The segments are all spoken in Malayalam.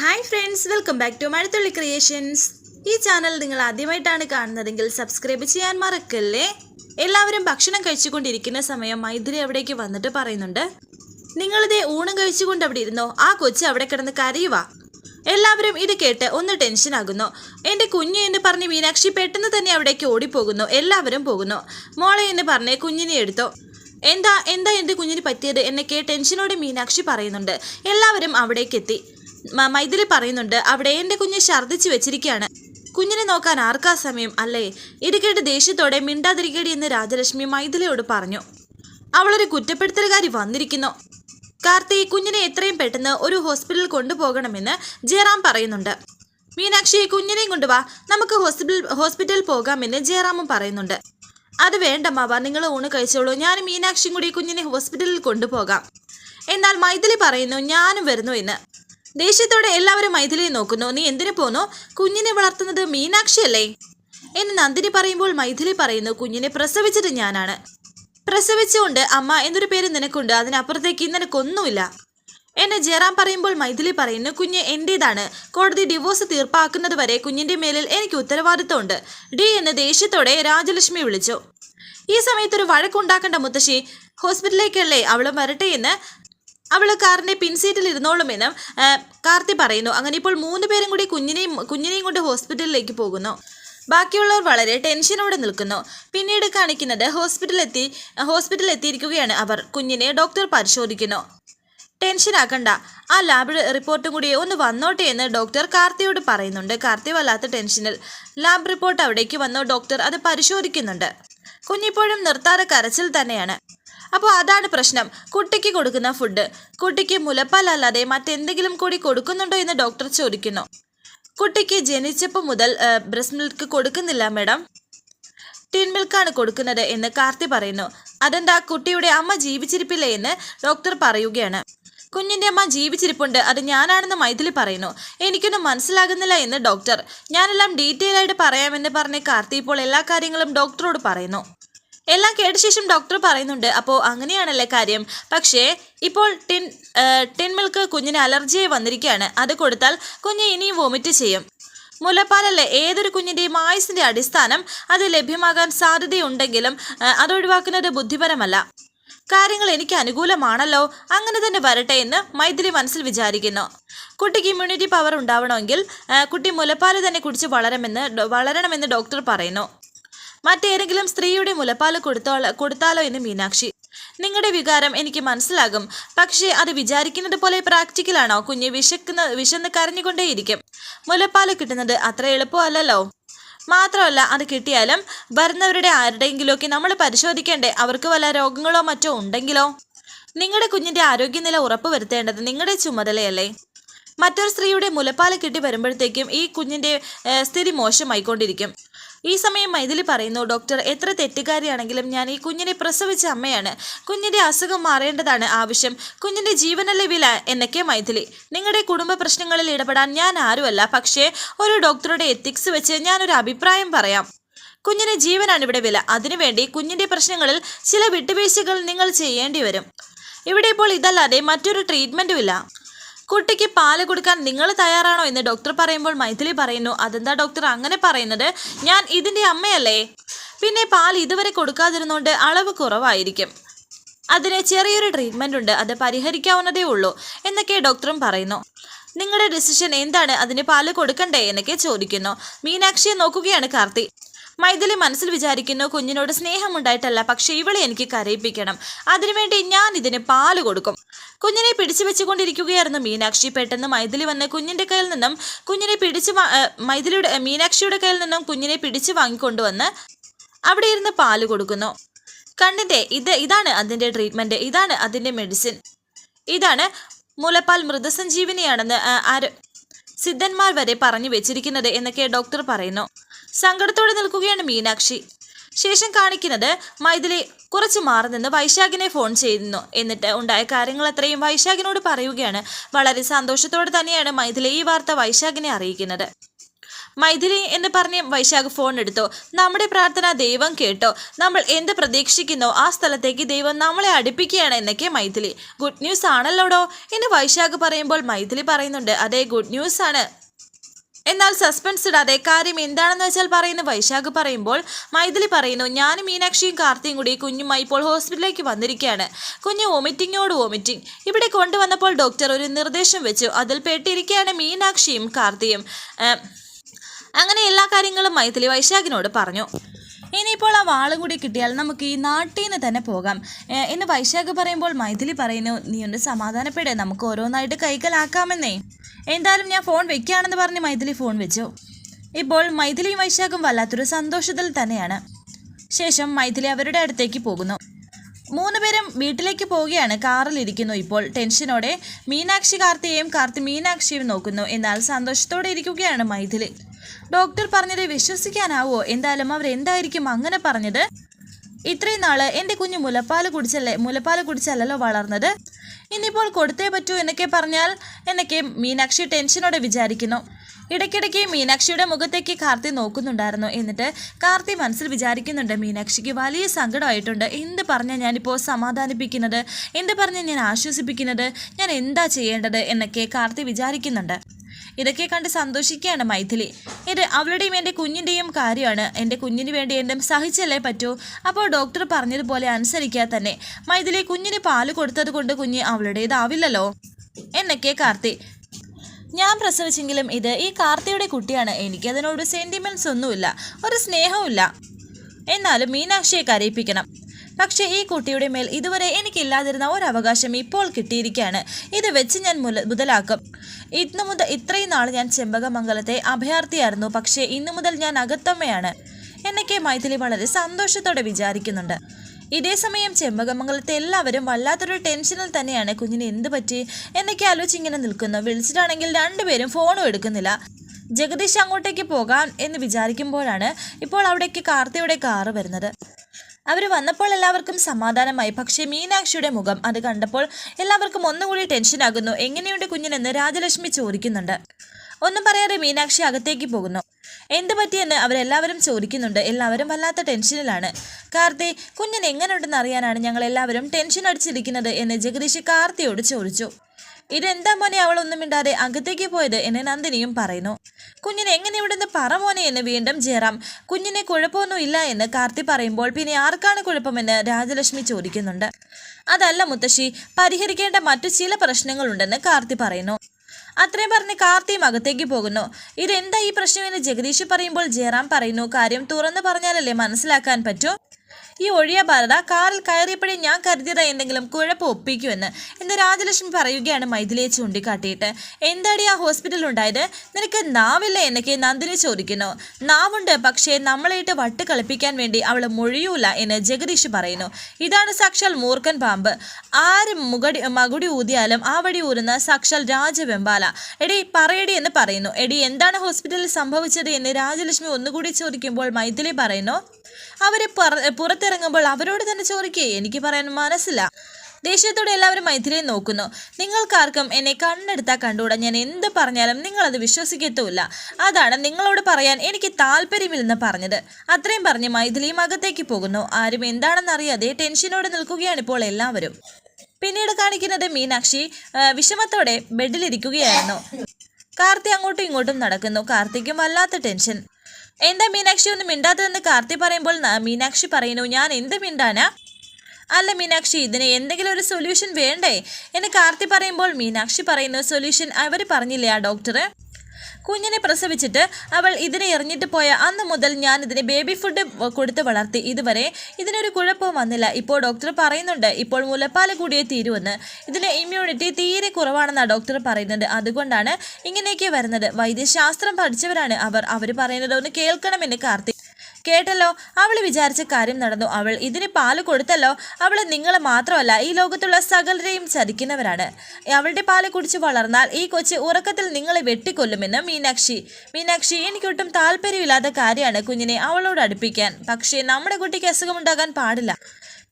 Hi friends welcome back to Mazhathulli creations ഈ ചാനൽ നിങ്ങൾ ആദ്യമായിട്ടാണ് കാണുന്നതെങ്കിൽ സബ്സ്ക്രൈബ് ചെയ്യാൻ മറക്കല്ലേ? എല്ലാവരും ഭക്ഷണം കഴിച്ചുകൊണ്ടിരിക്കുന്ന സമയം മൈഥിലി അവിടേക്ക് വന്നിട്ട് പറയുന്നുണ്ട് നിങ്ങളിതേ ഊണം കഴിച്ചുകൊണ്ട് അവിടെ ഇരുന്നോ? ആ കൊച്ച് അവിടെ കിടന്ന് കരയുവ. എല്ലാവരും ഇത് കേട്ട് ഒന്ന് ടെൻഷൻ ടെൻഷനാകുന്നു എന്റെ കുഞ്ഞ് എന്ന് പറഞ്ഞ് മീനാക്ഷി പെട്ടെന്ന് തന്നെ അവിടേക്ക് ഓടിപ്പോകുന്നു. എല്ലാവരും പോകുന്നു. മോളെ എന്ന് പറഞ്ഞ് കുഞ്ഞിനെ എടുത്തോ. എന്താ എന്താ എന്റെ കുഞ്ഞിന് പറ്റിയത്? എന്നൊക്കെ ടെൻഷനോടെ മീനാക്ഷി പറയുന്നുണ്ട്. എല്ലാവരും അവിടേക്ക് എത്തി മൈഥിലി പറയുന്നുണ്ട് അവിടെ എന്റെ കുഞ്ഞ് ഛർദ്ദിച്ചു വെച്ചിരിക്കുകയാണ്. കുഞ്ഞിനെ നോക്കാൻ ആർക്കാ സമയം? അല്ലേ? ഇത് കേട്ട് ദേഷ്യത്തോടെ മിണ്ടാതിരിക്കടി എന്ന് രാജലക്ഷ്മി മൈഥിലിയോട് പറഞ്ഞു. അവളൊരു കുറ്റപ്പെടുത്തലുകാരി വന്നിരിക്കുന്നു. കാർത്തി കുഞ്ഞിനെ എത്രയും പെട്ടെന്ന് ഒരു ഹോസ്പിറ്റലിൽ കൊണ്ടുപോകണമെന്ന് ജയറാം പറയുന്നുണ്ട്. മീനാക്ഷി കുഞ്ഞിനെയും കൊണ്ടുവാ നമുക്ക് ഹോസ്പിറ്റൽ ഹോസ്പിറ്റലിൽ പോകാമെന്ന് ജയറാമും പറയുന്നുണ്ട്. അത് വേണ്ട മാവ. നിങ്ങൾ ഊണ് കഴിച്ചോളൂ. ഞാൻ മീനാക്ഷിയും കൂടി കുഞ്ഞിനെ ഹോസ്പിറ്റലിൽ കൊണ്ടുപോകാം. എന്നാൽ മൈഥിലി പറയുന്നു ഞാനും വരുന്നു എന്ന്. ദേഷ്യത്തോടെ എല്ലാവരും മൈഥിലിയെ നോക്കുന്നു. നീ എന്തിനു പോന്നു? കുഞ്ഞിനെ വളർത്തുന്നത് മീനാക്ഷി അല്ലേ എന്ന് നന്ദിനി പറയുമ്പോൾ മൈഥിലി പറയുന്നു കുഞ്ഞിനെ പ്രസവിച്ചത് ഞാനാണ്. പ്രസവിച്ചുകൊണ്ട് അമ്മ എന്നൊരു പേര് നിനക്കുണ്ട്. അതിനപ്പുറത്തേക്ക് നിനക്കൊന്നുമില്ല എന്നെ ജയറാം പറയുമ്പോൾ മൈഥിലി പറയുന്നു കുഞ്ഞ് എന്റേതാണ്. കോടതി ഡിവോഴ്സ് തീർപ്പാക്കുന്നത് വരെ കുഞ്ഞിന്റെ മേലിൽ എനിക്ക് ഉത്തരവാദിത്തമുണ്ട് ഡി എന്ന് ദേഷ്യത്തോടെ രാജലക്ഷ്മി വിളിച്ചു. ഈ സമയത്ത് ഒരു വഴക്കുണ്ടാക്കേണ്ട മുത്തശ്ശി ഹോസ്പിറ്റലിലേക്കല്ലേ? അവളും വരട്ടെ എന്ന് അവൾ കാറിന്റെ പിൻസീറ്റിൽ ഇരുന്നോളുമെന്നും കാർത്തി പറയുന്നു. അങ്ങനെ ഇപ്പോൾ മൂന്ന് പേരും കൂടി കുഞ്ഞിനെയും കുഞ്ഞിനെയും കൊണ്ട് ഹോസ്പിറ്റലിലേക്ക് പോകുന്നു. ബാക്കിയുള്ളവർ വളരെ ടെൻഷനോടെ നിൽക്കുന്നു. പിന്നീട് കാണിക്കുന്നത് ഹോസ്പിറ്റലിലെത്തി ഹോസ്പിറ്റലെത്തിയിരിക്കുകയാണ് അവർ. കുഞ്ഞിനെ ഡോക്ടർ പരിശോധിക്കുന്നു. ടെൻഷൻ ആക്കണ്ട ആ ലാബ് റിപ്പോർട്ടും കൂടി ഒന്ന് വന്നോട്ടെ എന്ന് ഡോക്ടർ കാർത്തിയോട് പറയുന്നുണ്ട്. കാർത്തി വല്ലാത്ത ടെൻഷനിൽ. ലാബ് റിപ്പോർട്ട് അവിടേക്ക് വന്നു. ഡോക്ടർ അത് പരിശോധിക്കുന്നുണ്ട്. കുഞ്ഞിപ്പോഴും നിർത്താതെ കരച്ചിൽ തന്നെയാണ്. അപ്പോൾ അതാണ് പ്രശ്നം. കുട്ടിക്ക് കൊടുക്കുന്ന ഫുഡ് കുട്ടിക്ക് മുലപ്പാലല്ലാതെ മറ്റെന്തെങ്കിലും കൂടി കൊടുക്കുന്നുണ്ടോ എന്ന് ഡോക്ടർ ചോദിക്കുന്നു. കുട്ടിക്ക് ജനിച്ചപ്പോൾ മുതൽ ബ്രസ്റ്റ് മിൽക്ക് കൊടുക്കുന്നില്ല മാഡം ടിൻ മിൽക്കാണ് കൊടുക്കുന്നത് എന്ന് കാർത്തി പറയുന്നു. അതെന്താ കുട്ടിയുടെ അമ്മ ജീവിച്ചിരിപ്പില്ല എന്ന് ഡോക്ടർ പറയുകയാണ്. കുഞ്ഞിന്റെ അമ്മ ജീവിച്ചിരിപ്പുണ്ട് അത് ഞാനാണെന്ന് മൈഥിലി പറയുന്നു. എനിക്കൊന്നും മനസ്സിലാകുന്നില്ല എന്ന് ഡോക്ടർ ഞാനെല്ലാം ഡീറ്റെയിൽ ആയിട്ട് പറയാമെന്ന് പറഞ്ഞ് കാർത്തി ഇപ്പോൾ എല്ലാ കാര്യങ്ങളും ഡോക്ടറോട് പറയുന്നു. എല്ലാം കേട്ട ശേഷം ഡോക്ടർ പറയുന്നുണ്ട് അപ്പോൾ അങ്ങനെയാണല്ലേ കാര്യം? പക്ഷേ ഇപ്പോൾ ടിൻ ടിൻ മിൽക്ക് കുഞ്ഞിന് അലർജിയായി വന്നിരിക്കുകയാണ്. അത് കൊടുത്താൽ കുഞ്ഞ് ഇനിയും വോമിറ്റ് ചെയ്യും. മുലപ്പാലല്ലേ ഏതൊരു കുഞ്ഞിന്റെയും ആയുസിന്റെ അടിസ്ഥാനം അത് ലഭ്യമാകാൻ സാധ്യതയുണ്ടെങ്കിലും അതൊഴിവാക്കുന്നത് ബുദ്ധിപരമല്ല. കാര്യങ്ങൾ എനിക്ക് അനുകൂലമാണല്ലോ അങ്ങനെ തന്നെ വരട്ടെ എന്ന് മൈഥിലി മനസ്സിൽ വിചാരിക്കുന്നു. കുട്ടിക്ക് ഇമ്മ്യൂണിറ്റി പവർ ഉണ്ടാവണമെങ്കിൽ കുട്ടി മുലപ്പാൽ തന്നെ കുടിച്ച് വളരമെന്ന് വളരണമെന്ന് ഡോക്ടർ പറയുന്നു. മറ്റേതെങ്കിലും സ്ത്രീയുടെ മുലപ്പാൽ കൊടുത്തോള കൊടുത്താലോ എന്ന് മീനാക്ഷി. നിങ്ങളുടെ വികാരം എനിക്ക് മനസ്സിലാകും. പക്ഷേ അത് വിചാരിക്കുന്നത് പോലെ പ്രാക്ടിക്കലാണോ കുഞ്ഞ് വിശക്കുന്ന വിശന്ന് കരഞ്ഞുകൊണ്ടേയിരിക്കും. മുലപ്പാൽ കിട്ടുന്നത് അത്ര എളുപ്പമല്ലല്ലോ. മാത്രമല്ല അത് കിട്ടിയാലും വരുന്നവരുടെ ആരുടെയെങ്കിലുമൊക്കെ നമ്മൾ പരിശോധിക്കേണ്ടേ? അവർക്ക് വല്ല രോഗങ്ങളോ മറ്റോ ഉണ്ടെങ്കിലോ? നിങ്ങളുടെ കുഞ്ഞിന്റെ ആരോഗ്യനില ഉറപ്പുവരുത്തേണ്ടത് നിങ്ങളുടെ ചുമതലയല്ലേ. മറ്റൊരു സ്ത്രീയുടെ മുലപ്പാൽ കിട്ടി വരുമ്പോഴത്തേക്കും ഈ കുഞ്ഞിന്റെ ഏഹ്, സ്ഥിതി മോശമായിക്കൊണ്ടിരിക്കും. ഈ സമയം മൈഥിലി പറയുന്നു ഡോക്ടർ എത്ര തെറ്റുകാരിയാണെങ്കിലും ഞാൻ ഈ കുഞ്ഞിനെ പ്രസവിച്ച അമ്മയാണ്. കുഞ്ഞിന്റെ അസുഖം മാറേണ്ടതാണ് ആവശ്യം. കുഞ്ഞിന്റെ ജീവനല്ലേ വില? എന്നൊക്കെ മൈഥിലി. നിങ്ങളുടെ കുടുംബ പ്രശ്നങ്ങളിൽ ഇടപെടാൻ ഞാൻ ആരുമല്ല. പക്ഷേ ഒരു ഡോക്ടറുടെ എത്തിക്സ് വെച്ച് ഞാനൊരു അഭിപ്രായം പറയാം. കുഞ്ഞിന്റെ ജീവനാണ് ഇവിടെ വില. അതിനുവേണ്ടി കുഞ്ഞിന്റെ പ്രശ്നങ്ങളിൽ ചില വിട്ടുവീഴ്ചകൾ നിങ്ങൾ ചെയ്യേണ്ടി വരും ഇവിടെ ഇപ്പോൾ ഇതല്ലാതെ മറ്റൊരു ട്രീറ്റ്മെന്റും ഇല്ല. കുട്ടിക്ക് പാൽ കൊടുക്കാൻ നിങ്ങൾ തയ്യാറാണോ എന്ന് ഡോക്ടർ പറയുമ്പോൾ മൈഥിലി പറയുന്നു. അതെന്താ ഡോക്ടർ അങ്ങനെ പറയുന്നത്? ഞാൻ ഇതിന്റെ അമ്മയല്ലേ? പിന്നെ പാൽ ഇതുവരെ കൊടുക്കാതിരുന്നോണ്ട് അളവ് കുറവായിരിക്കും. അതിന് ചെറിയൊരു ട്രീറ്റ്മെന്റ് ഉണ്ട്. അത് പരിഹരിക്കാവുന്നതേ ഉള്ളൂ എന്നൊക്കെ ഡോക്ടറും പറയുന്നു. നിങ്ങളുടെ ഡിസിഷൻ എന്താണ്? അതിന് പാൽ കൊടുക്കണ്ടേ എന്നൊക്കെ ചോദിക്കുന്നു. മീനാക്ഷിയെ നോക്കുകയാണ് കാർത്തി. മൈഥിലി മനസ്സിൽ വിചാരിക്കുന്നു കുഞ്ഞിനോട് സ്നേഹമുണ്ടായിട്ടല്ല പക്ഷേ ഇവളെ എനിക്ക് കരയിപ്പിക്കണം. അതിനുവേണ്ടി ഞാൻ ഇതിന് പാൽ കൊടുക്കും. കുഞ്ഞിനെ പിടിച്ചു വെച്ചുകൊണ്ടിരിക്കുകയായിരുന്നു മീനാക്ഷി. പെട്ടെന്ന് മൈഥിലി വന്ന് കുഞ്ഞിന്റെ കയ്യിൽ നിന്നും കുഞ്ഞിനെ പിടിച്ച് മൈഥിലിയുടെ മീനാക്ഷിയുടെ കയ്യിൽ നിന്നും കുഞ്ഞിനെ പിടിച്ചു വാങ്ങിക്കൊണ്ടുവന്ന് അവിടെ ഇരുന്ന് പാൽ കൊടുക്കുന്നു. കണ്ണിന്റെ ഇത് ഇതാണ് അതിന്റെ ട്രീറ്റ്മെന്റ് ഇതാണ് അതിന്റെ മെഡിസിൻ. ഇതാണ് മുലപ്പാൽ മൃതസഞ്ജീവിനിയാണെന്ന് ആര് സിദ്ധന്മാർ വരെ പറഞ്ഞു വെച്ചിരിക്കുന്നത് എന്നൊക്കെ ഡോക്ടർ പറയുന്നു. സങ്കടത്തോടെ നിൽക്കുകയാണ് മീനാക്ഷി. ശേഷം കാണിക്കുന്നത് മൈഥിലി കുറച്ച് മാറി നിന്ന് വൈശാഖിനെ ഫോൺ ചെയ്യുന്നു. എന്നിട്ട് ഉണ്ടായ കാര്യങ്ങൾ അത്രയും വൈശാഖിനോട് പറയുകയാണ്. വളരെ സന്തോഷത്തോടെ തന്നെയാണ് മൈഥിലി ഈ വാർത്ത വൈശാഖിനെ അറിയിക്കുന്നത്. മൈഥിലി എന്ന് പറഞ്ഞ് വൈശാഖ് ഫോൺ എടുത്തു. നമ്മുടെ പ്രാർത്ഥന ദൈവം കേട്ടോ. നമ്മൾ എന്ത് പ്രതീക്ഷിക്കുന്നോ? ആ സ്ഥലത്തേക്ക് ദൈവം നമ്മളെ അടുപ്പിക്കുകയാണ് എന്നൊക്കെ മൈഥിലി. Good news ആണല്ലോടോ? എന്ന് വൈശാഖ് പറയുമ്പോൾ മൈഥിലി പറയുന്നുണ്ട്. അതെ ഗുഡ് ന്യൂസ് ആണ്. എന്നാൽ സസ്പെൻസ് ഇടാതെ കാര്യം എന്താണെന്ന് വെച്ചാൽ പറയുന്ന വൈശാഖ് പറയുമ്പോൾ മൈഥിലി പറയുന്നു ഞാനും മീനാക്ഷിയും കാർത്തിയും കൂടി കുഞ്ഞുമായി ഇപ്പോൾ ഹോസ്പിറ്റലിലേക്ക് വന്നിരിക്കുകയാണ്. കുഞ്ഞ് വോമിറ്റിങ്ങോട് വോമിറ്റിംഗ് ഇവിടെ കൊണ്ടുവന്നപ്പോൾ ഡോക്ടർ ഒരു നിർദ്ദേശം വെച്ചു. അതിൽ പെട്ടിരിക്കുകയാണ് മീനാക്ഷിയും കാർത്തിയും. അങ്ങനെ എല്ലാ കാര്യങ്ങളും മൈഥിലി വൈശാഖിനോട് പറഞ്ഞു. ഇനിയിപ്പോൾ ആ വാളും കൂടി കിട്ടിയാൽ നമുക്ക് ഈ നാട്ടിൽ നിന്ന് തന്നെ പോകാം. എന്ന് വൈശാഖ് പറയുമ്പോൾ മൈഥിലി പറയുന്നു നീ ഒന്ന് സമാധാനപ്പെടേ നമുക്ക് ഓരോന്നായിട്ട് കൈക്കലാക്കാമെന്നേ എന്തായാലും ഞാൻ ഫോൺ വെക്കുകയാണെന്ന് പറഞ്ഞ് മൈഥിലി ഫോൺ വെച്ചു. ഇപ്പോൾ മൈഥിലിയും വൈശാഖും വല്ലാത്തൊരു സന്തോഷത്തിൽ തന്നെയാണ്. ശേഷം മൈഥിലി അവരുടെ അടുത്തേക്ക് പോകുന്നു. മൂന്ന് പേരും വീട്ടിലേക്ക് പോവുകയാണ്. കാറിലിരിക്കുന്നു ഇപ്പോൾ. ടെൻഷനോടെ മീനാക്ഷി കാർത്തിയെയും കാർത്തി മീനാക്ഷിയും നോക്കുന്നു. എന്നാൽ സന്തോഷത്തോടെ ഇരിക്കുകയാണ് മൈഥിലി. ഡോക്ടർ പറഞ്ഞത് വിശ്വസിക്കാനാവോ? എന്തായാലും അവരെന്തായിരിക്കും അങ്ങനെ പറഞ്ഞത്? ഇത്രയും നാൾ എന്റെ കുഞ്ഞ് മുലപ്പാൽ കുടിച്ചല്ലേ മുലപ്പാൽ കുടിച്ചല്ലല്ലോ വളർന്നത്? ഇനിയിപ്പോൾ കൊടുത്തേ പറ്റൂ എന്നൊക്കെ പറഞ്ഞാൽ എന്നൊക്കെ മീനാക്ഷി ടെൻഷനോടെ വിചാരിക്കുന്നു. ഇടയ്ക്കിടയ്ക്ക് മീനാക്ഷിയുടെ മുഖത്തേക്ക് കാർത്തി നോക്കുന്നുണ്ടായിരുന്നു. എന്നിട്ട് കാർത്തി മനസ്സിൽ വിചാരിക്കുന്നുണ്ട് മീനാക്ഷിക്ക് വലിയ സങ്കടമായിട്ടുണ്ട്. എന്ത് പറഞ്ഞാൽ ഞാനിപ്പോൾ സമാധാനിപ്പിക്കുന്നത്? എന്ത് പറഞ്ഞാൽ ഞാൻ ആശ്വസിപ്പിക്കുന്നത്? ഞാൻ എന്താ ചെയ്യേണ്ടത്? എന്നൊക്കെ കാർത്തി വിചാരിക്കുന്നുണ്ട്. ഇതൊക്കെ കണ്ട് സന്തോഷിക്കുകയാണ് മൈഥിലി. ഇത് അവളുടെയും എന്റെ കുഞ്ഞിന്റെയും കാര്യമാണ്. എന്റെ കുഞ്ഞിന് വേണ്ടി എന്തും സഹിച്ചല്ലേ പറ്റൂ? അപ്പോൾ ഡോക്ടർ പറഞ്ഞതുപോലെ അനുസരിക്കുക തന്നെ മൈഥിലി കുഞ്ഞിന് പാൽ കൊടുത്തത് കൊണ്ട് കുഞ്ഞ് അവളുടേതാവില്ലല്ലോ. എന്നൊക്കെ കാർത്തി. ഞാൻ പ്രസവിച്ചെങ്കിലും ഇത് ഈ കാർത്തിയുടെ കുട്ടിയാണ്. എനിക്ക് എനിക്കതിനോട് സെന്റിമെന്റ്സ് ഒന്നുമില്ല. ഒരു സ്നേഹവുമില്ല. എന്നാലും മീനാക്ഷിയെ കരയിപ്പിക്കണം. പക്ഷേ ഈ കുട്ടിയുടെ മേൽ ഇതുവരെ എനിക്കില്ലാതിരുന്ന ഒരു അവകാശം ഇപ്പോൾ കിട്ടിയിരിക്കുകയാണ്. ഇത് വെച്ച് ഞാൻ മുതലാക്കും. ഇന്നു മുതൽ ഇത്രയും നാൾ ഞാൻ ചെമ്പകമംഗലത്തെ അഭയാർത്ഥിയായിരുന്നു. പക്ഷേ ഇന്നു മുതൽ ഞാൻ അകത്തമ്മയാണ്. എന്നൊക്കെ മൈഥിലി വളരെ സന്തോഷത്തോടെ വിചാരിക്കുന്നുണ്ട്. ഇതേസമയം ചെമ്പകമംഗലത്തെ എല്ലാവരും വല്ലാത്തൊരു ടെൻഷനിൽ തന്നെയാണ്. കുഞ്ഞിന് എന്ത് പറ്റി? എന്നൊക്കെ ആലോചിച്ച് ഇങ്ങനെ നിൽക്കുന്നു. വിളിച്ചിട്ടാണെങ്കിൽ രണ്ടുപേരും ഫോണും എടുക്കുന്നില്ല. ജഗദീഷ് അങ്ങോട്ടേക്ക് പോകാം എന്ന് വിചാരിക്കുമ്പോഴാണ് ഇപ്പോൾ അവിടേക്ക് കാർത്തിയുടെ കാറ് വരുന്നത്. അവർ വന്നപ്പോൾ എല്ലാവർക്കും സമാധാനമായി. പക്ഷേ മീനാക്ഷിയുടെ മുഖം അത് കണ്ടപ്പോൾ എല്ലാവർക്കും ഒന്നുകൂടി ടെൻഷനാകുന്നു എങ്ങനെയുണ്ട് കുഞ്ഞിനെന്ന് രാജലക്ഷ്മി ചോദിക്കുന്നുണ്ട്. ഒന്നും പറയാതെ മീനാക്ഷി അകത്തേക്ക് പോകുന്നു. എന്ത് പറ്റിയെന്ന് അവരെല്ലാവരും ചോദിക്കുന്നുണ്ട്. എല്ലാവരും വല്ലാത്ത ടെൻഷനിലാണ് കാർത്തി കുഞ്ഞിന് എങ്ങനെയുണ്ടെന്ന് അറിയാനാണ് ഞങ്ങൾ എല്ലാവരും ടെൻഷൻ അടിച്ചിരിക്കുന്നത് എന്ന് ജഗദീഷ് കാർത്തിയോട് ചോദിച്ചു. ഇതെന്താ മോനെ അവൾ ഒന്നും മിണ്ടാതെ അകത്തേക്ക് പോയത് എന്ന് നന്ദിനിയും പറയുന്നു. കുഞ്ഞിനെ എങ്ങനെ ഇവിടുന്ന് പറ മോനെ എന്ന് വീണ്ടും ജയറാം. കുഞ്ഞിനെ കുഴപ്പമൊന്നും ഇല്ല എന്ന് കാർത്തി പറയുമ്പോൾ പിന്നെ ആർക്കാണ് കുഴപ്പമെന്ന് രാജലക്ഷ്മി ചോദിക്കുന്നുണ്ട്. അതല്ല മുത്തശ്ശി പരിഹരിക്കേണ്ട മറ്റു ചില പ്രശ്നങ്ങളുണ്ടെന്ന് കാർത്തി പറയുന്നു. അത്രയും പറഞ്ഞ് കാർത്തിയും അകത്തേക്ക് പോകുന്നു. ഇതെന്താ ഈ പ്രശ്നമെന്ന് ജഗദീഷ് പറയുമ്പോൾ ജയറാം പറയുന്നു കാര്യം തുറന്നു പറഞ്ഞാലല്ലേ മനസ്സിലാക്കാൻ പറ്റൂ? ഈ ഒഴിയ ഭാരത കാറിൽ കയറിയപ്പോഴേ ഞാൻ കരുതിയത് എന്തെങ്കിലും കുഴപ്പം ഒപ്പിക്കുമെന്ന്. എന്ന് രാജലക്ഷ്മി പറയുകയാണ് മൈഥിലിയെ ചൂണ്ടിക്കാട്ടിയിട്ട്. എന്താടി ആ ഹോസ്പിറ്റലിൽ ഉണ്ടായത്? നിനക്ക് നാവില്ല എന്നൊക്കെ നന്ദിനി ചോദിക്കുന്നു. നാവുണ്ട് പക്ഷേ നമ്മളായിട്ട് വട്ട് കളിപ്പിക്കാൻ വേണ്ടി അവൾ മൊഴിയൂല എന്ന് ജഗദീഷ് പറയുന്നു. ഇതാണ് സാക്ഷാൽ മൂർഖൻ പാമ്പ്. ആരും മുകടി മകുടി ഊതിയാലും ആ വടി ഊരുന്ന സാക്ഷാൽ രാജവെമ്പാല. എടി പറയടി എന്ന് പറയുന്നു. എടി എന്താണ് ഹോസ്പിറ്റലിൽ സംഭവിച്ചത് എന്ന് രാജലക്ഷ്മി ഒന്നുകൂടി ചോദിക്കുമ്പോൾ മൈഥിലി പറയുന്നു. അവരെ പുറത്തിറങ്ങുമ്പോൾ അവരോട് തന്നെ ചോദിക്കേ എനിക്ക് പറയാൻ മനസ്സില്ല. ദേഷ്യത്തോടെ എല്ലാവരും മൈഥിലിയെ നോക്കുന്നു. നിങ്ങൾക്കാർക്കും എന്നെ കണ്ണെടുത്താൽ കണ്ടുകൂടാ? ഞാൻ എന്ത് പറഞ്ഞാലും നിങ്ങളത് വിശ്വസിക്കത്തുമില്ല. അതാണ് നിങ്ങളോട് പറയാൻ എനിക്ക് താല്പര്യമില്ലെന്ന് പറഞ്ഞത്. അത്രയും പറഞ്ഞ് മൈഥിലിയും അകത്തേക്ക് പോകുന്നു. ആരും എന്താണെന്നറിയാതെ ടെൻഷനോടെ നിൽക്കുകയാണ് ഇപ്പോൾ എല്ലാവരും. പിന്നീട് കാണിക്കുന്നത് മീനാക്ഷി വിഷമത്തോടെ ബെഡിലിരിക്കുകയായിരുന്നു. കാർത്തി അങ്ങോട്ടും ഇങ്ങോട്ടും നടക്കുന്നു. കാർത്തിക്കും വല്ലാത്ത ടെൻഷൻ. എന്താ മീനാക്ഷി ഒന്നും മിണ്ടാത്തതെന്ന് കാർത്തി പറയുമ്പോൾ മീനാക്ഷി പറയുന്നു ഞാൻ എന്ത് മിണ്ടാനാ? അല്ല മീനാക്ഷി ഇതിന് എന്തെങ്കിലും ഒരു സൊല്യൂഷൻ വേണ്ടേ? എന്ന് കാർത്തി പറയുമ്പോൾ മീനാക്ഷി പറയുന്നു സൊല്യൂഷൻ അവർ പറഞ്ഞില്ലേ ആ ഡോക്ടർ കുഞ്ഞിനെ പ്രസവിച്ചിട്ട് അവൾ ഇതിനെ എറിഞ്ഞിട്ട് പോയ അന്ന് മുതൽ ഞാൻ ഇതിന് ബേബി ഫുഡ് കൊടുത്ത് വളർത്തി. ഇതുവരെ ഇതിനൊരു കുഴപ്പവും വന്നില്ല. ഇപ്പോൾ ഡോക്ടർ പറയുന്നുണ്ട് ഇപ്പോൾ മുലപ്പാൽ കൂടിയേ തീരുമെന്ന് ഇതിന് ഇമ്മ്യൂണിറ്റി തീരെ കുറവാണെന്നാണ് ഡോക്ടർ പറയുന്നുണ്ട് അതുകൊണ്ടാണ് ഇങ്ങനെയൊക്കെ വരുന്നത്. വൈദ്യശാസ്ത്രം പഠിച്ചവരാണ് അവർ. അവർ പറയുന്നത് ഒന്ന് കേൾക്കണമെന്ന് കാർത്തി കേട്ടല്ലോ. അവൾ വിചാരിച്ച കാര്യം നടന്നു. അവൾ ഇതിന് പാൽ കൊടുത്തല്ലോ. അവൾ നിങ്ങൾ മാത്രമല്ല ഈ ലോകത്തുള്ള സകലരെയും ചതിക്കുന്നവരാണ്. അവളുടെ പാൽ കുടിച്ച് വളർന്നാൽ ഈ കൊച്ച് ഉറക്കത്തിൽ നിങ്ങളെ വെട്ടിക്കൊല്ലുമെന്ന് മീനാക്ഷി. മീനാക്ഷി എനിക്കൊട്ടും താല്പര്യമില്ലാത്ത കാര്യമാണ് കുഞ്ഞിനെ അവളോട് അടുപ്പിക്കാൻ. പക്ഷേ നമ്മുടെ കുട്ടിക്ക് അസുഖമുണ്ടാകാൻ പാടില്ല.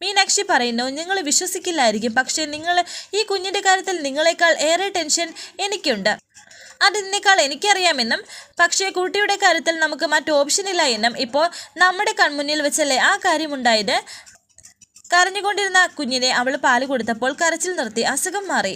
മീനാക്ഷി പറയുന്നു നിങ്ങൾ വിശ്വസിക്കില്ലായിരിക്കും. പക്ഷേ നിങ്ങൾ ഈ കുഞ്ഞിന്റെ കാര്യത്തിൽ നിങ്ങളെക്കാൾ ഏറെ ടെൻഷൻ എനിക്കുണ്ട്. അതിനേക്കാൾ എനിക്കറിയാമെന്നും പക്ഷേ കുട്ടിയുടെ കാര്യത്തിൽ നമുക്ക് മറ്റു ഓപ്ഷനില്ല എന്നും ഇപ്പോൾ നമ്മുടെ കൺമുന്നിൽ വെച്ചല്ലേ ആ കാര്യമുണ്ടായത്? കരഞ്ഞുകൊണ്ടിരുന്ന കുഞ്ഞിനെ അവൾ പാൽ കൊടുത്തപ്പോൾ കരച്ചിൽ നിർത്തി അസുഖം മാറി.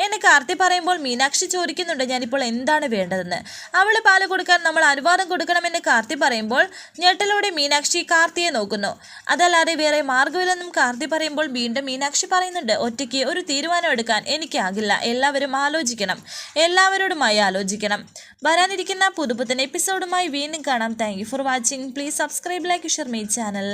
എന്നെ കാർത്തി പറയുമ്പോൾ മീനാക്ഷി ചോദിക്കുന്നുണ്ട് ഞാനിപ്പോൾ എന്താണ് വേണ്ടതെന്ന്? അവൾ പാൽ കൊടുക്കാൻ നമ്മൾ അനുവാദം കൊടുക്കണമെന്ന് കാർത്തി പറയുമ്പോൾ ഞെട്ടലോടെ മീനാക്ഷി കാർത്തിയെ നോക്കുന്നു. അതല്ലാതെ വേറെ മാർഗമില്ലെന്നും കാർത്തി പറയുമ്പോൾ വീണ്ടും മീനാക്ഷി പറയുന്നുണ്ട് ഒറ്റയ്ക്ക് ഒരു തീരുമാനം എടുക്കാൻ എനിക്കാകില്ല. എല്ലാവരും ആലോചിക്കണം. എല്ലാവരോടുമായി ആലോചിക്കണം. വരാനിരിക്കുന്ന പുതുപുത്തൻ എപ്പിസോഡുമായി വീണ്ടും കാണാം. Thank for watching please subscribe like share my channel